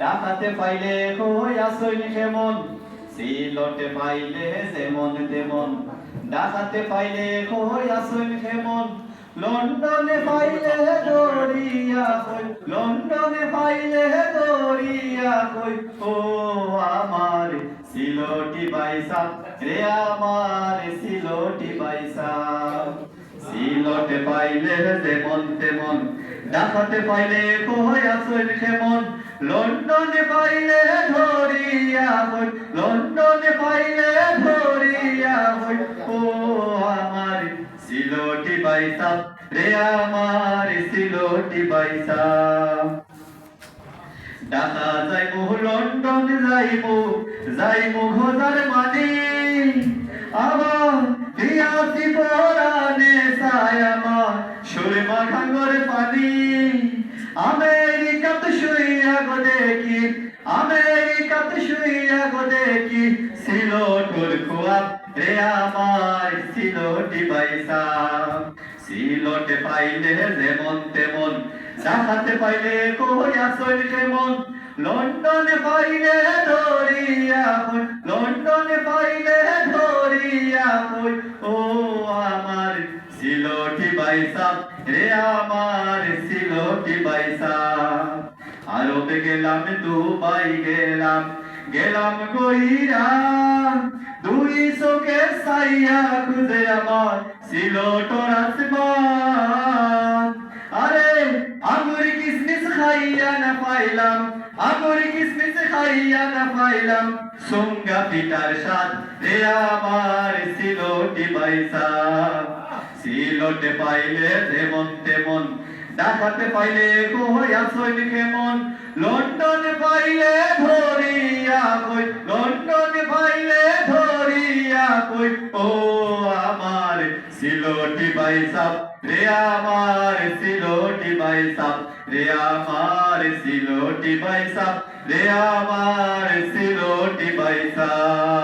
ডাকাতে পাইলে কই আসইল কেমন সিলটে পাইলে যেমন তেমন। ডাকাতে পাইলে কই আসইল কেমন লন্ডনে পাইলে দরিয়া কই? লন্ডনে পাইলে দরিয়া কই? ও আমার সিলোটি বাইসা, রে আমার সিলোটি বাইসা। সিলটে পাইলে যেমন তেমন। ডাকাতে পাইলে কই আসইল কেমন লন্ডনে পাইলে ধরিয়া হই লন্ডনে পাইলে ধরিয়া হই ও আমার রে আমার ডাকা যাইবো লন্ডন যাইবো যাইবো ঘোজার মানে আমেরিকাতে শুইয়া গো দেখি, আমেরিকাতে শুইয়া গো দেখি সিলোটুর খুয়াব রে আমার সিলোটি পয়সা। সিলোটে পাইলে যেমন তেমন ডাকাতে পাইলে কই আসল কেমন। লন্ডনে পাইলে ধরিয়া কই লন্ডনে পাইলে ধরিয়া কই ও আমার সিলোটি বাইসা রে আমার সিলোটি বাইসা? আরবে গেলাম, দুবাই গেলাম। গেলাম কইরা, দুই চোখে সাইয়া খুঁজে আমার সিলোটর আসমান আরে আঙ্গুর কিসমিস খাইয়া না পাইলাম আঙ্গুর কিসমিস খাইয়া না পাইলাম। সঙ্গা পিতার সাথ রে আমার সিলোটি বাইসা? সিলোটে পাইলে যেমন তেমন, ডাকাতে পাইলে কই আসইল কেমন লন্ডন পাইলে ধরিয়া কই, লন্ডন পাইলে ধরিয়া কই, ও আমার সিলোটি বাইসাব রে আমার সিলোটি বাইসাব রে আমার সিলোটি বাইসাব রে আমার সিলোটি বাইসাব